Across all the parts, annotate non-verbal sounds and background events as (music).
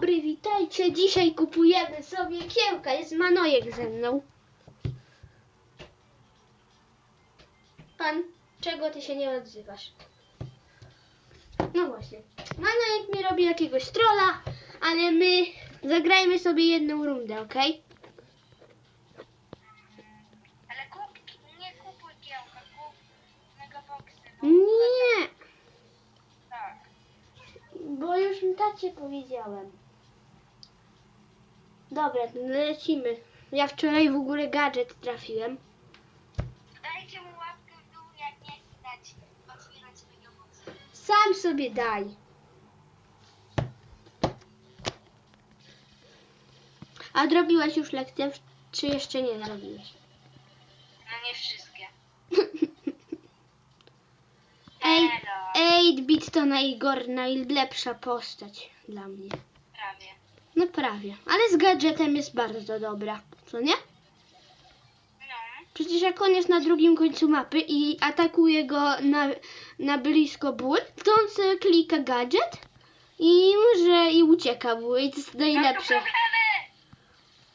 dobry, witajcie. Dzisiaj kupujemy sobie kiełka. Jest Manojek ze mną. Pan, czego ty się nie odzywasz? No właśnie. Manojek mi robi jakiegoś trolla, ale my zagrajmy sobie jedną rundę, ok? Ale kup, nie kupuj kiełka, kup megaboxy. Nie, Tak. bo już tacie powiedziałem. Dobra, lecimy. Ja wczoraj w ogóle gadżet trafiłem. Dajcie mu łapkę w dół, jak nie dać otwierać megaboxy. Sam sobie daj. A zrobiłaś już lekcję, czy jeszcze nie zrobiłeś? No nie wszystkie. (laughs) Ej, Elo. 8-bit to najgor, najlepsza postać dla mnie. No prawie, ale z gadżetem jest bardzo dobra, co nie? Przecież jak on jest na drugim końcu mapy i atakuje go na, na blisko ból, to on sobie klika gadżet i może i ucieka ból i to jest najlepsze.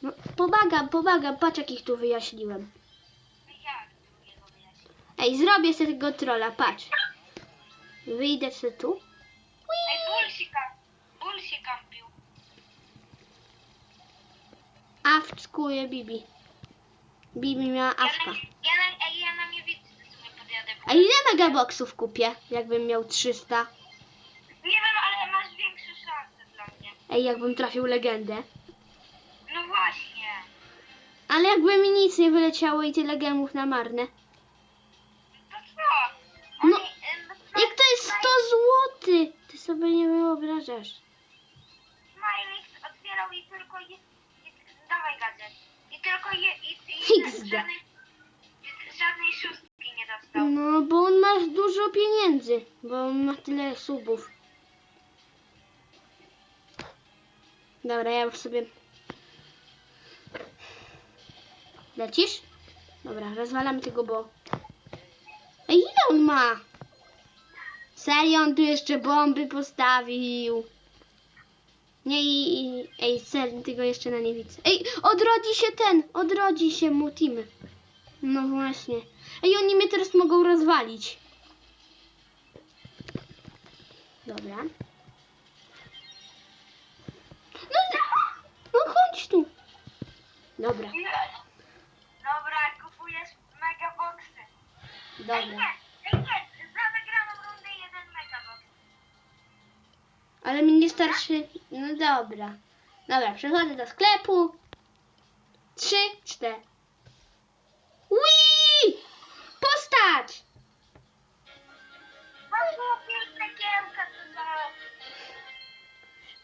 No, pomagam, pomagam, patrz jak ich tu wyjaśniłem. Ej, zrobię sobie tego trolla, patrz. Wyjdę sobie tu. Ej, ból się, kam- ból się kampił. Awczkuje Bibi. Bibi miała Ja awka. na, ja na, ej, ja na że sobie podjadę. A ile megaboxów kupię, jakbym miał 300? Nie wiem, ale masz większe szanse dla mnie. Ej, jakbym trafił legendę. No właśnie. Ale jakby mi nic nie wyleciało i tyle gemów na marne. To co? No, Oni, em, Jak to jest 100 zł? Ty sobie nie wyobrażasz. Smiley otwierał i tylko je, i, tylko je, i, i XD. żadnej, żadnej szóstki nie dostał. No, bo on ma dużo pieniędzy, bo on ma tyle subów. Dobra, ja już sobie... Lecisz? Dobra, rozwalamy tego, bo... Ej, ile on ma? Serio, on tu jeszcze bomby postawił. Nie, i, i, ej, serio, tego jeszcze na nie widzę. Ej, odrodzi się ten, odrodzi się mu team. No właśnie. Ej, oni mnie teraz mogą rozwalić. Dobra. No, no chodź tu. Dobra. Dobra, kupujesz megaboxy. Ej dobra. nie, ej nie, Ale mi nie starszy. No dobra. Dobra, przechodzę do sklepu. Trzy, cztery. Wii! Postać!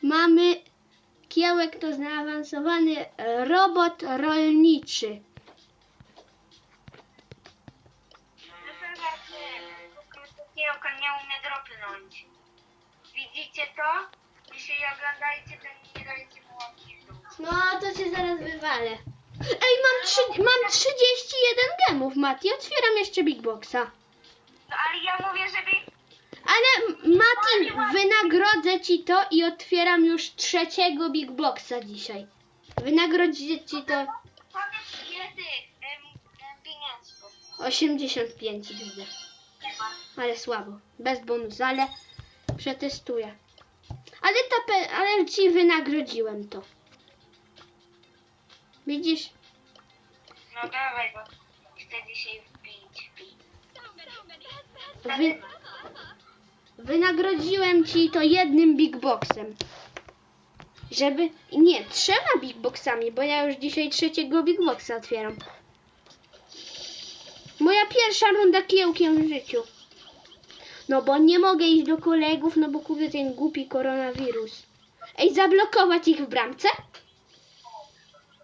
Mamy kiełek to zaawansowany robot rolniczy. Kiełka nie umie dropnąć. Widzicie to? Jeśli oglądajcie, to nie dajcie mu łapki w dół. No, to cię zaraz wywalę. Ej, mam, trzy, mam 31 gemów, Mati. Otwieram jeszcze Big Boxa. No ale ja mówię, żeby... Ale Mati, wynagrodzę ci to i otwieram już trzeciego Big Boxa dzisiaj. Wynagrodzę ci to Powiedz ile tych em, em, pieniążków. 85 widzę. Nie ma. Ale słabo. Bez bonusu, ale przetestuję. Ale, ta pe- ale ci wynagrodziłem to. Widzisz? No dawaj, bo chcę dzisiaj wbić. Wy... Wynagrodziłem ci to jednym big boxem. Żeby. Nie, trzema big boxami, bo ja już dzisiaj trzeciego big boxa otwieram. Moja pierwsza runda kiełkiem w życiu. No bo nie mogę iść do kolegów, no bo kurde ten głupi koronawirus. Ej, zablokować ich w bramce?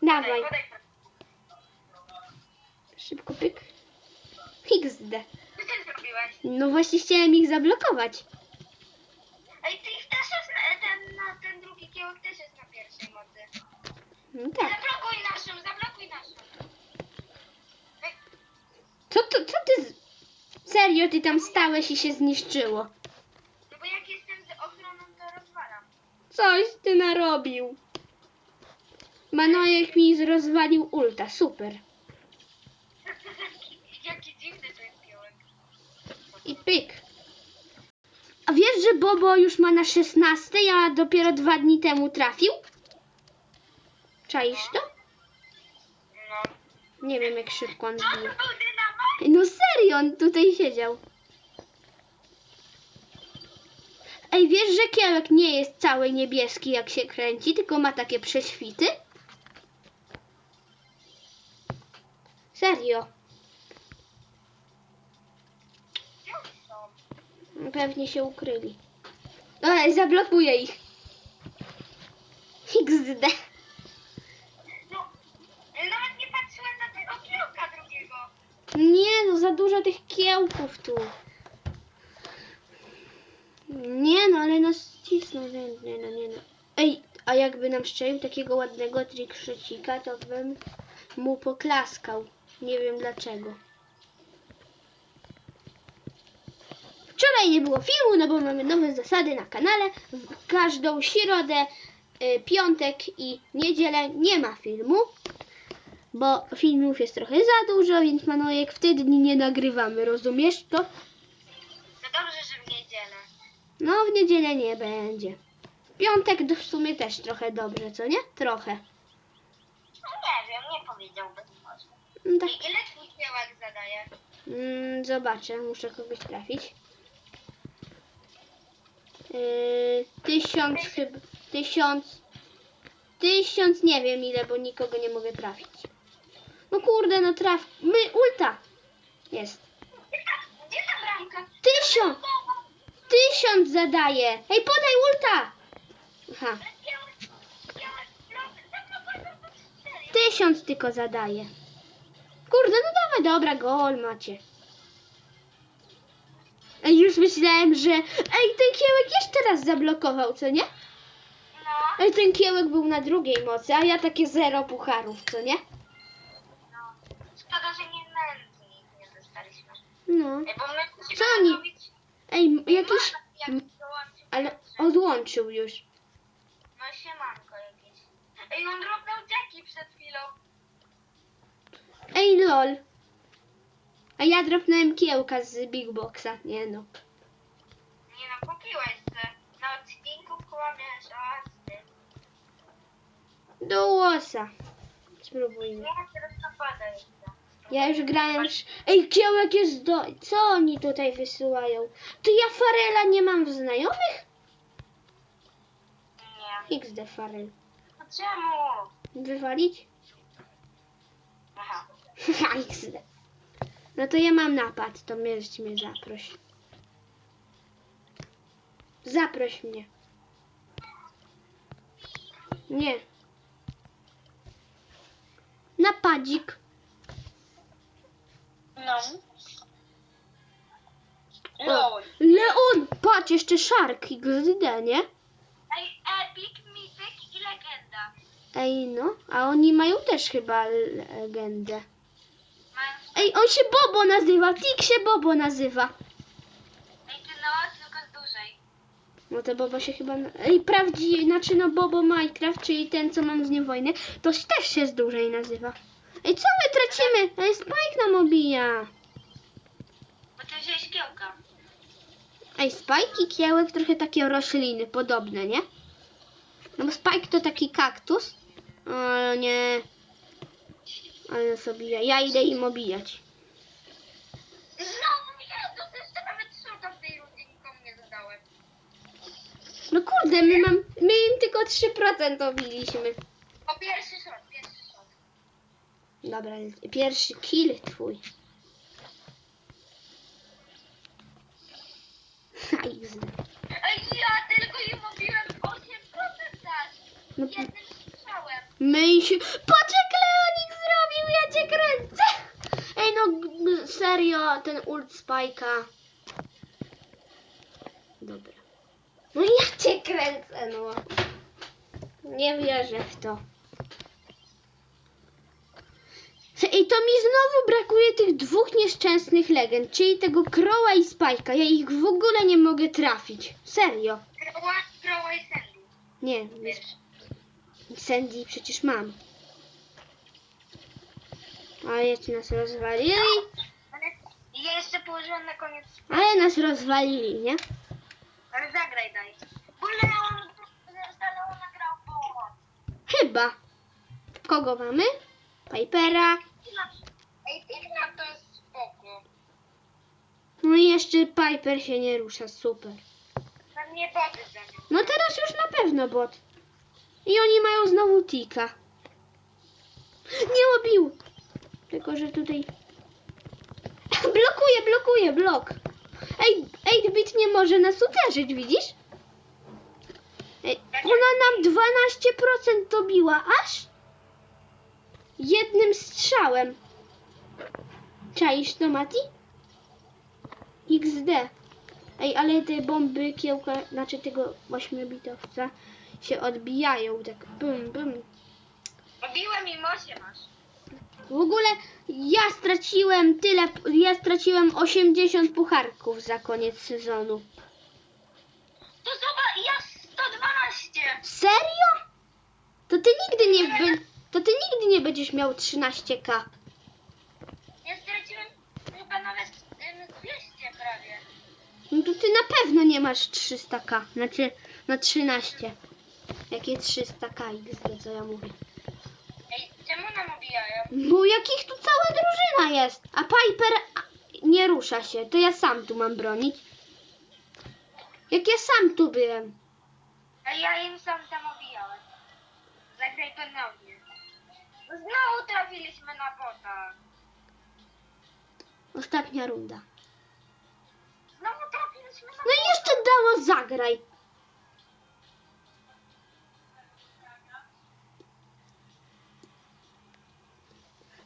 Dawaj, szybko pyk. XD. Co ty zrobiłeś? No właśnie chciałem ich zablokować. Ej, ty ich też jest na, ten, na ten drugi kiełek też jest na pierwszej mocy. No tak. Zablokuj naszą, zablokuj naszą. Co, to, co ty... z- Serio, ty tam stałeś i się zniszczyło. No bo jak jestem z ochroną, to rozwalam. Coś ty narobił. Manojek mi rozwalił ulta, super. (laughs) Jaki dziwny ten piołek. I pyk. A wiesz, że Bobo już ma na 16, a dopiero dwa dni temu trafił? Czaisz to? No. Nie wiem, jak szybko on to był? No serio, on tutaj siedział. Ej, wiesz, że kiełek nie jest cały niebieski, jak się kręci, tylko ma takie prześwity? Serio. Pewnie się ukryli. Ej, zablokuję ich. XD. No, nawet nie patrzyłem na tego kiełka drugiego. Nie, no za dużo tych kiełków tu. Nie no, ale nas cisną, nie, nie no, nie no. Ej, a jakby nam strzelił takiego ładnego trickshotcika, to bym mu poklaskał. Nie wiem dlaczego. Wczoraj nie było filmu, no bo mamy nowe zasady na kanale. W każdą środę, y, piątek i niedzielę nie ma filmu bo filmów jest trochę za dużo, więc Manojek w te dni nie nagrywamy, rozumiesz to? To dobrze, że w niedzielę. No, w niedzielę nie będzie. W piątek w sumie też trochę dobrze, co nie? Trochę. No nie wiem, nie powiedziałbym może. No tak, I ile twój kiełek zadaje? mm, zobaczę, muszę kogoś trafić. Yy, tysiąc chyba, tysiąc, tysiąc, nie wiem ile, bo nikogo nie mogę trafić. No kurde, no traf, my, ulta! Jest. Gdzie ta, bramka? Tysiąc! Tysiąc zadaje! Hej, podaj ulta! Aha, tysiąc tylko zadaje. Kurde, no dawaj, dobra, gol macie. Ej, już myślałem, że... Ej, ten kiełek jeszcze raz zablokował, co nie? No, Ej, ten kiełek był na drugiej mocy, a ja takie zero pucharów, co nie? no. Szkoda, że nie nędzy nie dostaliśmy. No. Ej, bo my musimy Co oni- robić... Ej, jakiś... Jak m- dołączył Ale pierwszy. odłączył już. No siemanko jakieś. Ej, on dropnął Jackie przed chwilą. Ej, lol. A ja dropnąłem kiełka z Big Boxa. Nie no. Nie no, kupiłeś se. Na odcinku kłamiesz, a ty. Do łosa. Spróbujmy. Nie, teraz napada jeszcze. Ja już grałem. sz- Ej, kiełek jest do. Co oni tutaj wysyłają? To ja Farela nie mam w znajomych? Nie. XD Farel. No czemu? Wywalić? Aha. (laughs) Haha, XD. No to ja mam napad, to mnie, mnie zaproś. Zaproś mnie. Nie. Napadzik. O, Leon! Patrz, jeszcze Shark XD, nie? Ej, Epic, Mythic i Legenda. Ej, no. A oni mają też chyba legendę. Ej, on się Bobo nazywa. Tik się Bobo nazywa. Ej, ty no, tylko z dużej. No to Bobo się chyba... Ej, prawdziwy, znaczy no Bobo Minecraft, czyli ten, co mam z nim wojnę, to też się z dłużej nazywa. Ej, co my tracimy? Ej, Spike nam obija. Bo ty wziąłeś kiełka. Ej, Spike i Kiełek trochę takie rośliny, podobne, nie? No bo Spike to taki kaktus. O nie. Ale nas obija. Ja idę im obijać. Znowu Jezus, jeszcze nawet szuka w tej rundzie nikomu nie zadałem. No kurde, my mam... My im tylko 3% obiliśmy. O, pierwszy shot. Dobra, pierwszy kill twój. (laughs) Ja tylko im mówiłem 8% dać. No, Jednym strzałem. my się... Patrz jak Leonik zrobił, ja cię kręcę! Ej no, serio, ten ult Spike'a. Dobra. No ja cię kręcę, no. Nie wierzę w to. Ej, to mi znowu brakuje tych dwóch nieszczęsnych legend, czyli tego Crowa i Spike'a. Ja ich w ogóle nie mogę trafić. Serio. Groła, groła i Sandy. Nie, Wiesz. Sandy przecież mam. Ale jeszcze nas rozwalili. Ale ja jeszcze położyłam na koniec, Ale nas rozwalili, nie? ale zagraj daj. Bo Leon, za Leona grał pomoc. Chyba. Kogo mamy? Pipera. Ej, Pigna to jest spoko. No i jeszcze Piper się nie rusza, super. Pewnie boty. No teraz już na pewno bot. I oni mają znowu tika. Nie obił. Tylko, że tutaj... (laughs) Blokuje, blokuje, blok. Ej, 8-bit nie może nas uderzyć, widzisz? Ej, ona nam 12% dobiła, aż? Jednym strzałem. Czaisz to, Mati? XD. Ej, ale te bomby kiełka, znaczy tego 8-bitowca się odbijają tak bum, bum. Obiłem i mosie masz. W ogóle ja straciłem tyle, ja straciłem 80 pucharków za koniec sezonu. To zobacz, ja 112. Serio? To ty nigdy nie by, to ty nigdy nie będziesz miał 13k. Ja straciłem chyba nawet em, 200 prawie. No to ty na pewno nie masz 300k, znaczy na 13. Jakie 300k XD, co ja mówię. Ej, czemu nam obijają? Bo jakich tu cała drużyna jest, a Piper nie rusza się, to ja sam tu mam bronić. Jak ja sam tu byłem. A ja im sam tam obijałem. Zagraj ponownie. Znowu trafiliśmy na bota. Ostatnia runda. No i jeszcze dało zagraj.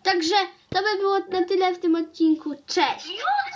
Także to by było na tyle w tym odcinku. Cześć!